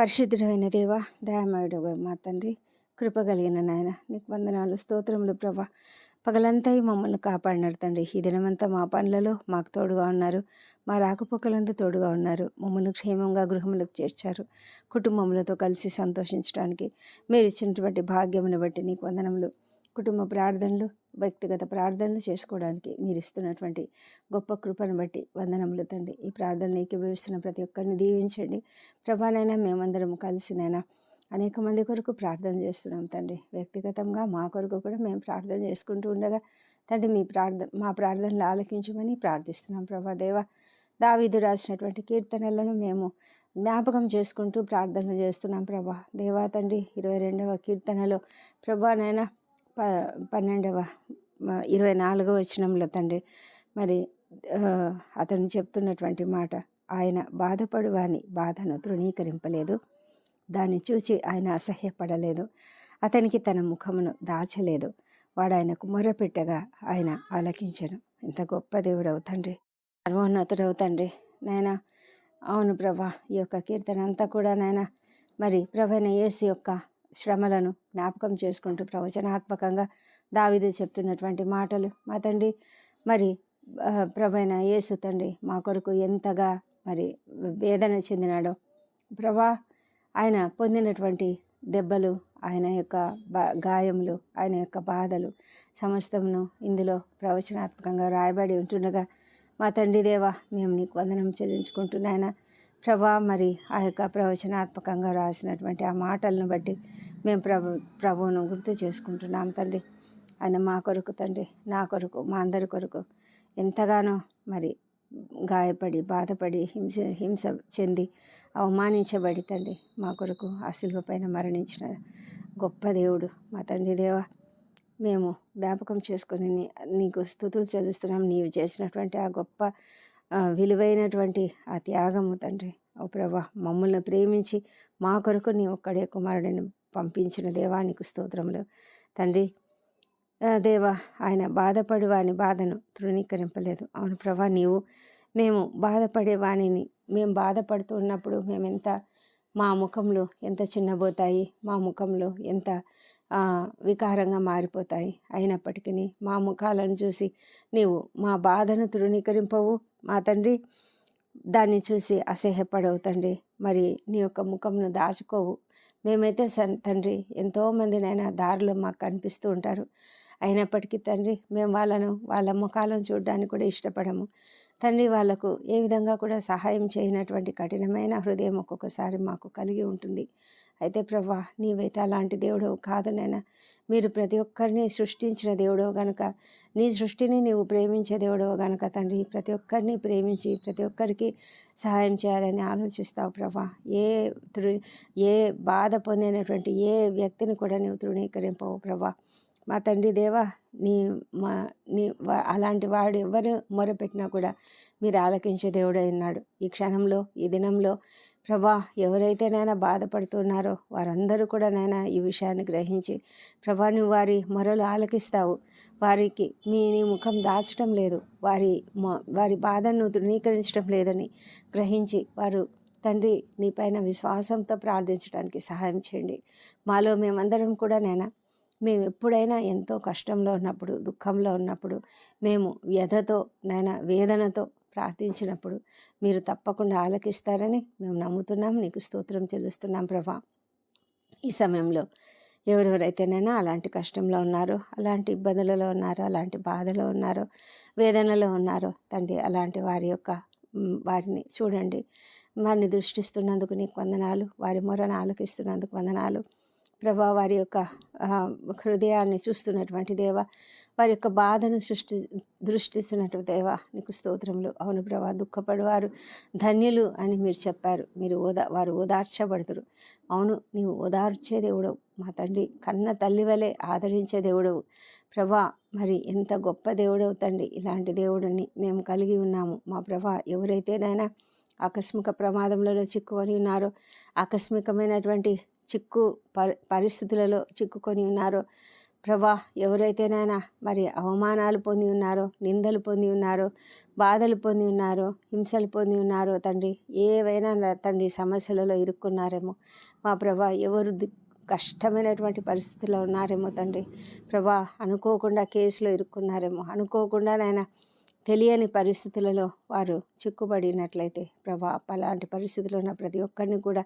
పరిశుద్ధుడైన దేవ దయామయుడు మా తండ్రి కృపగలిగిన నాయన నీకు వందనాలు స్తోత్రములు ప్రభా. పగలంతా మమ్మల్ని కాపాడినారు తండ్రి. ఈ దినమంతా మా పనులలో మాకు తోడుగా ఉన్నారు. మా రాకపోకలంతా తోడుగా ఉన్నారు. మమ్మల్ని క్షేమంగా గృహములకు చేర్చారు. కుటుంబములతో కలిసి సంతోషించడానికి మీరు ఇచ్చినటువంటి భాగ్యమును బట్టి నీకు వందనములు. కుటుంబ ప్రార్థనలు వ్యక్తిగత ప్రార్థనలు చేసుకోవడానికి మీరు ఇస్తున్నటువంటి గొప్ప కృపను బట్టి వందనములు తండ్రి. ఈ ప్రార్థనలు ఏకీభవిస్తున్న ప్రతి ఒక్కరిని దీవించండి. ప్రభానైనా మేమందరం కలిసినైనా అనేక మంది కొరకు ప్రార్థన చేస్తున్నాం తండ్రి. వ్యక్తిగతంగా మా కొరకు కూడా మేము ప్రార్థన చేసుకుంటూ ఉండగా తండ్రి మీ ప్రార్థన మా ప్రార్థనలు ఆలకించమని ప్రార్థిస్తున్నాం ప్రభా దేవ. దావీదు రాసినటువంటి కీర్తనలను మేము జ్ఞాపకం చేసుకుంటూ ప్రార్థనలు చేస్తున్నాం ప్రభా దేవా తండ్రి. ఇరవై రెండవ కీర్తనలో ప్రభానైనా ప పన్నెండవ ఇరవై నాలుగవ వచనంలో తండ్రి మరి అతను చెప్తున్నటువంటి మాట ఆయన బాధపడు వాని బాధను తృణీకరింపలేదు. దాన్ని చూసి ఆయన అసహ్యపడలేదు. అతనికి తన ముఖమును దాచలేదు. వాడు ఆయనకు మొరపెట్టగా ఆయన ఆలకించను. ఇంత గొప్ప దేవుడవు తండ్రి. సర్వోన్నతుడవు తండ్రి. నాయన అవును ప్రభా ఈ యొక్క కీర్తన అంతా కూడా నాయన మరి ప్రభైన యేసు యొక్క శ్రమలను జ్ఞాపకం చేసుకుంటూ ప్రవచనాత్మకంగా దావిది చెప్తున్నటువంటి మాటలు. మా తండ్రి మరి ప్రభైన యేసు తండ్రి మా కొరకు ఎంతగా మరి వేదన చెందినాడో. ప్రభా ఆయన పొందినటువంటి దెబ్బలు ఆయన యొక్క బా- గాయములు ఆయన యొక్క బాధలు సమస్తమును ఇందులో ప్రవచనాత్మకంగా రాయబడి ఉంటుండగా మా తండ్రి దేవా మేము నీకు వందనం చెల్లించుకుంటున్నాయన. ప్రభా మరి ఆ యొక్క ప్రవచనాత్మకంగా రాసినటువంటి ఆ మాటలను బట్టి మేము ప్రభు ప్రభువును గుర్తు చేసుకుంటున్నాం తండ్రి. ఆయన మా కొరకు తండ్రి నా కొరకు మా అందరి కొరకు ఎంతగానో మరి గాయపడి బాధపడి హింస హింస చెంది అవమానించబడి తండ్రి. మా కొరకు ఆ శిల్వ పైన మరణించిన గొప్ప దేవుడు మా తండ్రి దేవా. మేము జ్ఞాపకం చేసుకొని నీ- నీకు స్థుతులు చెల్లిస్తున్నాం. నీవు చేసినటువంటి ఆ గొప్ప విలువైనటువంటి ఆ త్యాగము తండ్రి. ఓ ప్రభా మమ్మల్ని ప్రేమించి మా కొరకు నీ ఒక్కడే కుమారుడిని పంపించిన దేవానికి స్తోత్రములు. తండ్రి దేవా ఆయన బాధపడి వాని బాధను తృణీకరింపలేదు. అవును ప్రభా నీవు మేము బాధపడే వాణిని మేము బాధపడుతూ ఉన్నప్పుడు మేము ఎంత మా ముఖంలో ఎంత చిన్నబోతాయి మా ముఖంలో ఎంత వికారంగా మారిపోతాయి. అయినప్పటికీ మా ముఖాలను చూసి నీవు మా బాధను తృణీకరింపవు మా తండ్రి దాన్ని చూసి అసహ్యపడవు తండ్రి. మరి నీ యొక్క ముఖంను దాచుకోవు. మేమైతే సన్ తండ్రి ఎంతోమందినైనా దారిలో మాకు కనిపిస్తూ ఉంటారు. అయినప్పటికీ తండ్రి మేము వాళ్ళను వాళ్ళ ముఖాలను చూడడానికి కూడా ఇష్టపడము. తండ్రి వాళ్ళకు ఏ విధంగా కూడా సహాయం చేయనటువంటి కఠినమైన హృదయం ఒక్కొక్కసారి మాకు కలిగి ఉంటుంది. అయితే ప్రభా నీవైతే అలాంటి దేవుడవు కాదు నైనా మీరు ప్రతి ఒక్కరిని సృష్టించిన దేవుడో గనుక నీ సృష్టిని నీవు ప్రేమించే దేవుడో గనుక తండ్రి ప్రతి ఒక్కరిని ప్రేమించి ప్రతి ఒక్కరికి సహాయం చేయాలని ఆలోచిస్తావు ప్రభా. ఏ తృ ఏ బాధ పొందినటువంటి ఏ వ్యక్తిని కూడా నీవు తృణీకరింపవు ప్రభా. మా తండ్రి దేవా నీ మా నీ వా- అలాంటి వాడు ఎవరు మొరపెట్టినా కూడా మీరు ఆలకించే దేవుడే ఉన్నాడు. ఈ క్షణంలో ఈ దినంలో ప్రభా ఎవరైతే నైనా బాధపడుతున్నారో వారందరూ కూడా నైనా ఈ విషయాన్ని గ్రహించి ప్రభా నువ్వు వారి మొరలు ఆలకిస్తావు. వారికి మీ నీ ముఖం దాచటం లేదు. వారి వారి బాధను తృణీకరించడం లేదని గ్రహించి వారు తండ్రి నీ పైన విశ్వాసంతో ప్రార్థించడానికి సహాయం చేయండి. మాలో మేమందరం కూడా నైనా మేము ఎప్పుడైనా ఎంతో కష్టంలో ఉన్నప్పుడు దుఃఖంలో ఉన్నప్పుడు మేము వ్యధతో నైనా వేదనతో ప్రార్థించినప్పుడు మీరు తప్పకుండా ఆలకిస్తారని మేము నమ్ముతున్నాం. నీకు స్తోత్రం చెల్లిస్తున్నాం ప్రభా. ఈ సమయంలో ఎవరెవరైతేనైనా అలాంటి కష్టంలో ఉన్నారో అలాంటి ఇబ్బందులలో ఉన్నారో అలాంటి బాధలో ఉన్నారో వేదనలో ఉన్నారో తండ్రి అలాంటి వారి యొక్క వారిని చూడండి. వారిని దృష్టిస్తున్నందుకు నీకు వందనాలు. వారి మొరను ఆలకిస్తున్నందుకు వందనాలు. ప్రభా వారి యొక్క హృదయాన్ని చూస్తున్నటువంటి దేవ వారి యొక్క బాధను సృష్టి దృష్టిస్తున్నటువంటి దేవ నీకు స్తోత్రములు. అవును ప్రభా దుఃఖపడేవారు ధన్యులు అని మీరు చెప్పారు. మీరు ఓదా వారు ఓదార్చబడతారు అవును నీవు ఓదార్చే దేవుడవు. మా తండ్రి కన్న తల్లి వలె ఆదరించే దేవుడవు. ప్రభా మరి ఎంత గొప్ప దేవుడవు తండ్రి. ఇలాంటి దేవుడిని మేము కలిగి ఉన్నాము. మా ప్రభా ఎవరైతేనైనా ఆకస్మిక ప్రమాదంలో చిక్కుకొని ఉన్నారో ఆకస్మికమైనటువంటి చిక్కు పరి పరిస్థితులలో చిక్కుకొని ఉన్నారో ప్రభా ఎవరైతే మరి అవమానాలు పొంది ఉన్నారో నిందలు పొంది ఉన్నారో బాధలు పొంది ఉన్నారో హింసలు పొంది ఉన్నారో తండ్రి ఏవైనా తండ్రి సమస్యలలో ఇరుక్కున్నారేమో. మా ప్రభా ఎవరు కష్టమైనటువంటి పరిస్థితుల్లో ఉన్నారేమో తండ్రి. ప్రభా అనుకోకుండా కేసులో ఇరుక్కున్నారేమో. అనుకోకుండా నాయన తెలియని పరిస్థితులలో వారు చిక్కుబడినట్లయితే ప్రభా అలాంటి పరిస్థితుల్లో ఉన్న ప్రతి ఒక్కరిని కూడా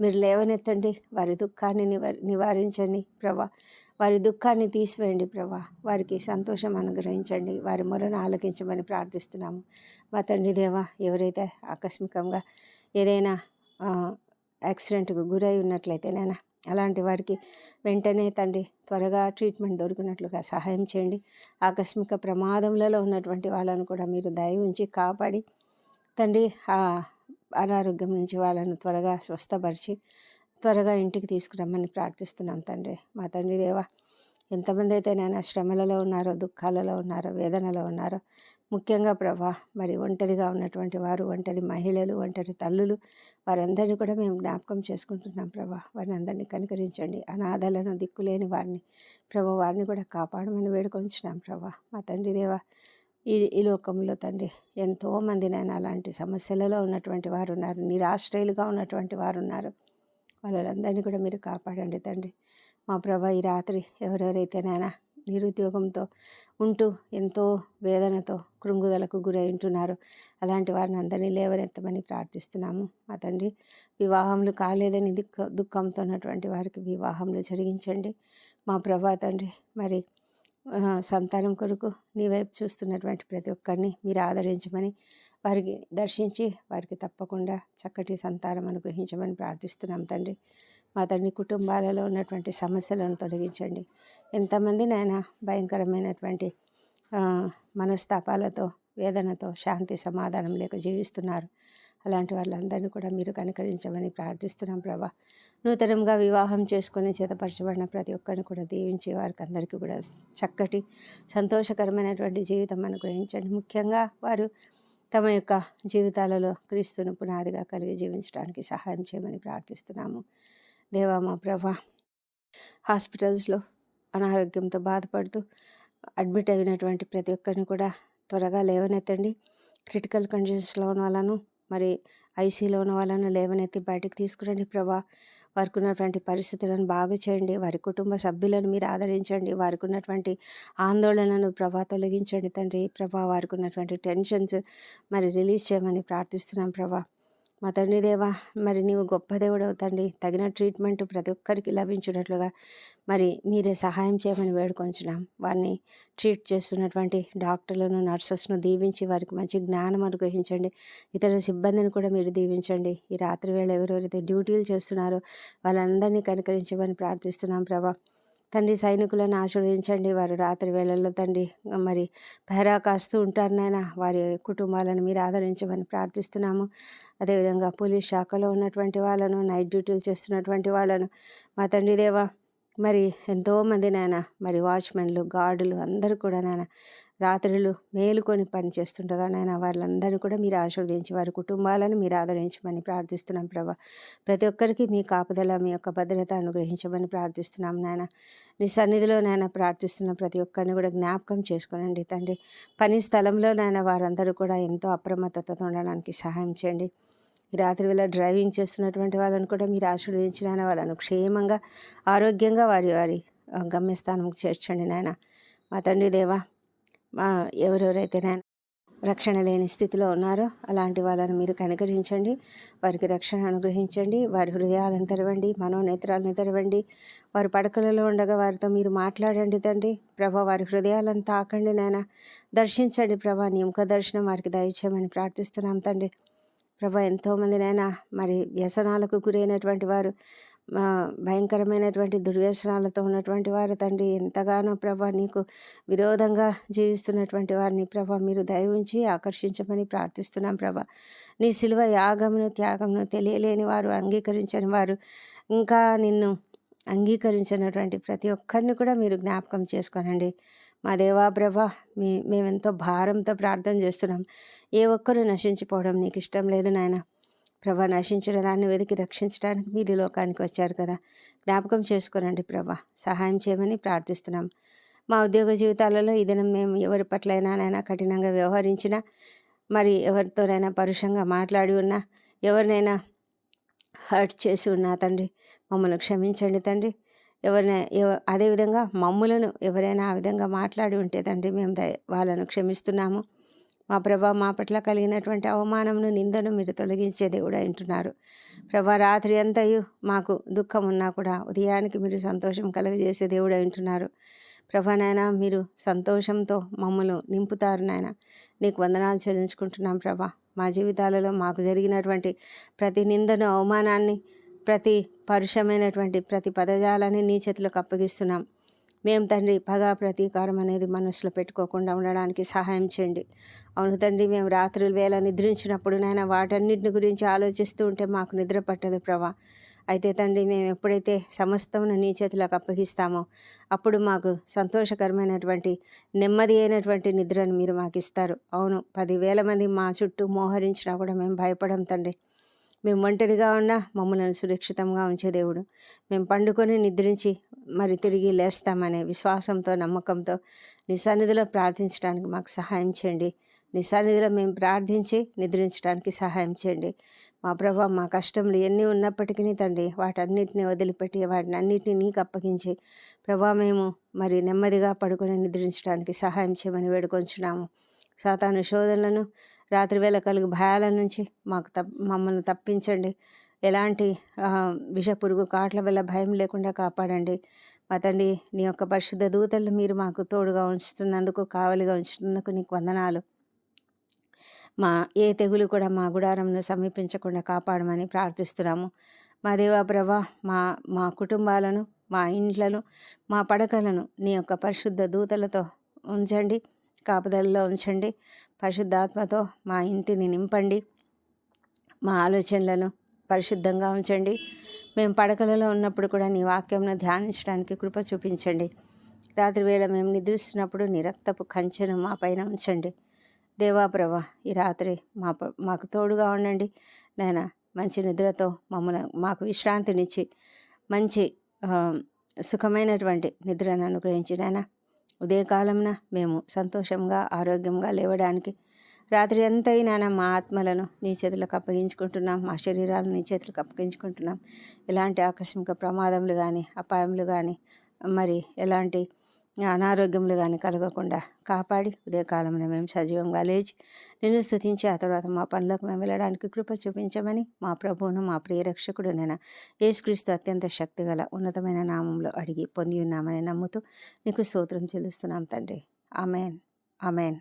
మీరు లేవనెత్తండి. వారి దుఃఖాన్ని నివారి నివారించండి ప్రభా. వారి దుఃఖాన్ని తీసివేయండి ప్రభా. వారికి సంతోషం అనుగ్రహించండి. వారి మొరను ఆలకించమని ప్రార్థిస్తున్నాము. మా తండ్రి దేవ ఎవరైతే ఆకస్మికంగా ఏదైనా యాక్సిడెంట్కు గురై ఉన్నట్లయితే నేను అలాంటి వారికి వెంటనే తండ్రి త్వరగా ట్రీట్మెంట్ దొరికినట్లుగా సహాయం చేయండి. ఆకస్మిక ప్రమాదములలో ఉన్నటువంటి వాళ్ళను కూడా మీరు దయ ఉంచి కాపాడి తండ్రి ఆ అనారోగ్యం నుంచి వాళ్ళను త్వరగా స్వస్థపరిచి త్వరగా ఇంటికి తీసుకురమ్మని ప్రార్థిస్తున్నాం తండ్రి. మా తండ్రి దేవా ఎంతమంది అయితే నాయన శ్రమలలో ఉన్నారో దుఃఖాలలో ఉన్నారో వేదనలో ఉన్నారో ముఖ్యంగా ప్రభా మరి ఒంటరిగా ఉన్నటువంటి వారు ఒంటరి మహిళలు ఒంటరి తల్లులు వారందరినీ కూడా మేము జ్ఞాపకం చేసుకుంటున్నాం ప్రభా. వారిని అందరినీ కనికరించండి. అనాథలను దిక్కులేని వారిని ప్రభా వారిని కూడా కాపాడమని వేడుకొంచున్నాం ప్రభా. మా తండ్రి దేవా ఈ ఈ లోకంలో తండ్రి ఎంతోమంది నేను అలాంటి సమస్యలలో ఉన్నటువంటి వారు ఉన్నారు. నిరాశ్రయులుగా ఉన్నటువంటి వారు ఉన్నారు. వాళ్ళందరినీ కూడా మీరు కాపాడండి తండ్రి. మా ప్రభా ఈ రాత్రి ఎవరెవరైతే నాయన నిరుద్యోగంతో ఉంటూ ఎంతో వేదనతో కృంగుదలకు గురై ఉంటున్నారు. అలాంటి వారిని అందరినీ లేవనెత్తమని ప్రార్థిస్తున్నాము. మా తండ్రి వివాహములు కాలేదని దుఃఖ దుఃఖంతో ఉన్నటువంటి వారికి వివాహములు జరిగించండి. మా ప్రభా తండ్రి మరి సంతానం కొరకు నీ వైపు చూస్తున్నటువంటి ప్రతి ఒక్కరిని మీరు ఆదరించమని వారికి దర్శించి వారికి తప్పకుండా చక్కటి సంతానం అనుగ్రహించమని ప్రార్థిస్తున్నాం తండ్రి. మా తండ్రి కుటుంబాలలో ఉన్నటువంటి సమస్యలను తొలగించండి. ఎంతమంది నాయన భయంకరమైనటువంటి మనస్తాపాలతో వేదనతో శాంతి సమాధానం లేక జీవిస్తున్నారు. అలాంటి వాళ్ళందరినీ కూడా మీరు కనికరించమని ప్రార్థిస్తున్నాం ప్రభా. నూతనంగా వివాహం చేసుకుని చేతపరచబడిన ప్రతి ఒక్కరిని కూడా దీవించి వారికి అందరికీ కూడా చక్కటి సంతోషకరమైనటువంటి జీవితం అనుగ్రహించండి. ముఖ్యంగా వారు తమ యొక్క జీవితాలలో క్రీస్తును పునాదిగా కలిగి జీవించడానికి సహాయం చేయమని ప్రార్థిస్తున్నాము. దేవా మా ప్రభా. హాస్పిటల్స్లో అనారోగ్యంతో బాధపడుతూ అడ్మిట్ అయినటువంటి ప్రతి ఒక్కరిని కూడా త్వరగా లేవనెత్తండి. క్రిటికల్ కండిషన్స్లో ఉన్న వాళ్ళను మరి ఐసీలో ఉన్న వాళ్ళను లేవనెత్తి బయటకు తీసుకురండి ప్రభా. వారికి ఉన్నటువంటి పరిస్థితులను బాగు చేయండి. వారి కుటుంబ సభ్యులను మీరు ఆదరించండి. వారికి ఉన్నటువంటి ఆందోళనను ప్రభా తొలగించండి తండ్రి. ప్రభా వారికి ఉన్నటువంటి టెన్షన్స్ మరి రిలీజ్ చేయమని ప్రార్థిస్తున్నాం ప్రభా. మా తండ్రి దేవా మరి నీవు గొప్ప దేవుడు తండ్రి తగిన ట్రీట్మెంట్ ప్రతి ఒక్కరికి లభించినట్లుగా. మరి మీరే సహాయం చేయమని వేడుకొంచున్నాం. వారిని ట్రీట్ చేస్తున్నటువంటి డాక్టర్లను నర్సెస్ను దీవించి వారికి మంచి జ్ఞానం అనుగ్రహించండి. ఇతర సిబ్బందిని కూడా మీరు దీవించండి. ఈ రాత్రి వేళ ఎవరెవరైతే డ్యూటీలు చేస్తున్నారో వాళ్ళందరినీ కనుకరించమని ప్రార్థిస్తున్నాం ప్రభా. తండ్రి సైనికులను ఆశీర్వదించండి వారు రాత్రి వేళల్లో తండ్రి మరి పెహరా కాస్తూ ఉంటారు నాయన. వారి కుటుంబాలను మీరు ఆదరించమని ప్రార్థిస్తున్నాము. అదేవిధంగా పోలీస్ శాఖలో ఉన్నటువంటి వాళ్ళను నైట్ డ్యూటీలు చేస్తున్నటువంటి వాళ్ళను మా తండ్రి దేవా మరి ఎంతోమంది నాయన మరి వాచ్మెన్లు గార్డులు అందరూ కూడా నాయన రాత్రులు మేలుకొని పని చేస్తుండగా నాయన వాళ్ళందరూ కూడా మీరు ఆశీర్వదించి వారి కుటుంబాలను మీరు ఆదరించమని ప్రార్థిస్తున్నాం ప్రభా. ప్రతి ఒక్కరికి మీ కాపుదల మీ యొక్క భద్రత అనుగ్రహించమని ప్రార్థిస్తున్నాం నాయన. నీ సన్నిధిలో నాయన ప్రార్థిస్తున్న ప్రతి ఒక్కరిని కూడా జ్ఞాపకం చేసుకోనండి తండ్రి. పని స్థలంలో నాయన వారందరూ కూడా ఎంతో అప్రమత్తతతో ఉండడానికి సహాయం చేయండి. రాత్రి వేళ డ్రైవింగ్ చేస్తున్నటువంటి వాళ్ళని కూడా మీరు ఆశీర్వదించిన వాళ్ళను క్షేమంగా ఆరోగ్యంగా వారి వారి గమ్యస్థానం గమ్యస్థానంకి చేర్చండి నాయన. మా తండ్రి దేవా ఎవరెవరైతే నేను రక్షణ లేని స్థితిలో ఉన్నారో అలాంటి వాళ్ళని మీరు కనుగరించండి. వారికి రక్షణ అనుగ్రహించండి. వారి హృదయాలను తెరవండి. మనోనేత్రాలను తెరవండి. వారు పడకలలో ఉండగా వారితో మీరు మాట్లాడండి తండ్రి. ప్రభా వారి హృదయాలను తాకండి నాయన. దర్శించండి ప్రభా. నీ ముఖ దర్శనం వారికి దయచేయమని ప్రార్థిస్తున్నాం తండ్రి. ప్రభా ఎంతోమంది నైనా మరి వ్యసనాలకు గురైనటువంటి వారు భయంకరమైనటువంటి దుర్వ్యసనాలతో ఉన్నటువంటి వారు తండ్రి. ఎంతగానో ప్రభా నీకు విరోధంగా జీవిస్తున్నటువంటి వారిని ప్రభా మీరు దయ ఉంచి ఆకర్షించమని ప్రార్థిస్తున్నాం ప్రభా. నీ శిలువ యాగమును త్యాగమును తెలియలేని వారు అంగీకరించని వారు ఇంకా నిన్ను అంగీకరించినటువంటి ప్రతి ఒక్కరిని కూడా మీరు జ్ఞాపకం చేసుకోనండి. మా దేవా ప్రభా మీ మేమెంతో భారంతో ప్రార్థన చేస్తున్నాం. ఏ ఒక్కరూ నశించిపోవడం నీకు ఇష్టం లేదు నాయనా. ప్రభా నశించిన దాన్ని వెతికి రక్షించడానికి మీరు లోకానికి వచ్చారు కదా. జ్ఞాపకం చేసుకోనండి ప్రభా. సహాయం చేయమని ప్రార్థిస్తున్నాం. మా ఉద్యోగ జీవితాలలో ఈ దినం మేము ఎవరి పట్లైనానైనా కఠినంగా వ్యవహరించినా మరి ఎవరితోనైనా పరుషంగా మాట్లాడి ఉన్నా ఎవరినైనా హర్ట్ చేసి ఉన్నా తండ్రి మమ్మల్ని క్షమించండి తండ్రి. ఎవరినై ఎవ అదేవిధంగా మమ్ములను ఎవరైనా ఆ విధంగా మాట్లాడి ఉంటే తండ్రి మేము దయ వాళ్ళను క్షమిస్తున్నాము. మా ప్రభా మా పట్ల కలిగినటువంటి అవమానమును నిందను మీరు తొలగించే దేవుడు అంటున్నారు ప్రభా రాత్రి అంతయు మాకు దుఃఖం ఉన్నా కూడా ఉదయానికి మీరు సంతోషం కలుగజేసే దేవుడు అంటున్నారు ప్రభా నాయన మీరు సంతోషంతో మమ్మల్ని నింపుతారు నాయన. నీకు వందనాలు చెల్లించుకుంటున్నాం ప్రభా. మా జీవితాలలో మాకు జరిగినటువంటి ప్రతి నిందను అవమానాన్ని ప్రతి పరుషమైనటువంటి ప్రతి పదజాలాన్ని నీ చేతులకు అప్పగిస్తున్నాం. మేము తండ్రి పగ ప్రతీకారం అనేది మనసులో పెట్టుకోకుండా ఉండడానికి సహాయం చేయండి. అవును తండ్రి మేము రాత్రులు వేళ నిద్రించినప్పుడు నాయన వాటన్నిటిని గురించి ఆలోచిస్తూ ఉంటే మాకు నిద్ర పట్టదు ప్రభా. అయితే తండ్రి మేము ఎప్పుడైతే సమస్తమును నీ చేతులకు అప్పగిస్తామో అప్పుడు మాకు సంతోషకరమైనటువంటి నెమ్మది అయినటువంటి నిద్రను మీరు మాకు ఇస్తారు. అవును పదివేల మంది మా చుట్టూ మోహరించినా కూడా మేము భయపడం తండ్రి. మేము ఒంటరిగా ఉన్నా మమ్మల్ని సురక్షితంగా ఉంచే దేవుడు. మేము పండుకొని నిద్రించి మరి తిరిగి లేస్తామనే విశ్వాసంతో నమ్మకంతో నీ సన్నిధిలో ప్రార్థించడానికి మాకు సహాయం చేయండి. నీ సన్నిధిలో మేము ప్రార్థించి నిద్రించడానికి సహాయం చేయండి. మా ప్రభా మా కష్టములు ఎన్ని ఉన్నప్పటికీ తండ్రి వాటన్నిటిని వదిలిపెట్టి వాటిని అన్నిటిని నీకు అప్పగించి ప్రభా మేము మరి నెమ్మదిగా పడుకొని నిద్రించడానికి సహాయం చేయమని వేడుకొంచున్నాము. సాతాను శోధనలను రాత్రివేళ కలుగు భయాల నుంచి మాకు తప్ మమ్మల్ని తప్పించండి. ఎలాంటి విష పురుగు కాట్ల వల్ల భయం లేకుండా కాపాడండి. మా తండ్రి నీ యొక్క పరిశుద్ధ దూతలు మీరు మాకు తోడుగా ఉంచుతున్నందుకు కావలిగా ఉంచుతున్నందుకు నీకు వందనాలు. మా ఏ తెగులు కూడా మా గుడారంను సమీపించకుండా కాపాడమని ప్రార్థిస్తున్నాము. మా దేవా ప్రభా మా మా కుటుంబాలను మా ఇండ్లను మా పడకలను నీ యొక్క పరిశుద్ధ దూతలతో ఉంచండి కాపుదలలో ఉంచండి. పరిశుద్ధాత్మతో మా ఇంటిని నింపండి. మా ఆలోచనలను పరిశుద్ధంగా ఉంచండి. మేము పడకలలో ఉన్నప్పుడు కూడా నీ వాక్యంను ధ్యానించడానికి కృప చూపించండి. రాత్రి వేళ మేము నిద్రిస్తున్నప్పుడు నీ రక్తపు కంచెను మా పైన ఉంచండి. దేవా ఈ రాత్రి మా మాకు తోడుగా ఉండండి. నాయన మంచి నిద్రతో మమ్మల్ని మాకు విశ్రాంతినిచ్చి మంచి సుఖమైనటువంటి నిద్రను అనుగ్రహించి నాయన ఉదయకాలంన మేము సంతోషంగా ఆరోగ్యంగా లేవడానికి రాత్రి అంతైనా మా ఆత్మలను నీ చేతులకు అప్పగించుకుంటున్నాం. మా శరీరాలను నీ చేతులకు అప్పగించుకుంటున్నాం. ఎలాంటి ఆకస్మిక ప్రమాదములు కానీ అపాయములు కానీ మరి ఎలాంటి అనారోగ్యములు కానీ కలగకుండా కాపాడి ఉదయకాలంలో మేము సజీవంగా లేచి నిన్ను స్థుతించి ఆ తర్వాత మా పనులకు మేము వెళ్ళడానికి కృప చూపించమని మా ప్రభువును మా ప్రియరక్షకుడు నేను యేసుక్రీస్తు అత్యంత శక్తిగల ఉన్నతమైన నామంలో అడిగి పొంది ఉన్నామని నమ్ముతూ నీకు స్తోత్రం చెల్లిస్తున్నాం తండ్రి. Amen amen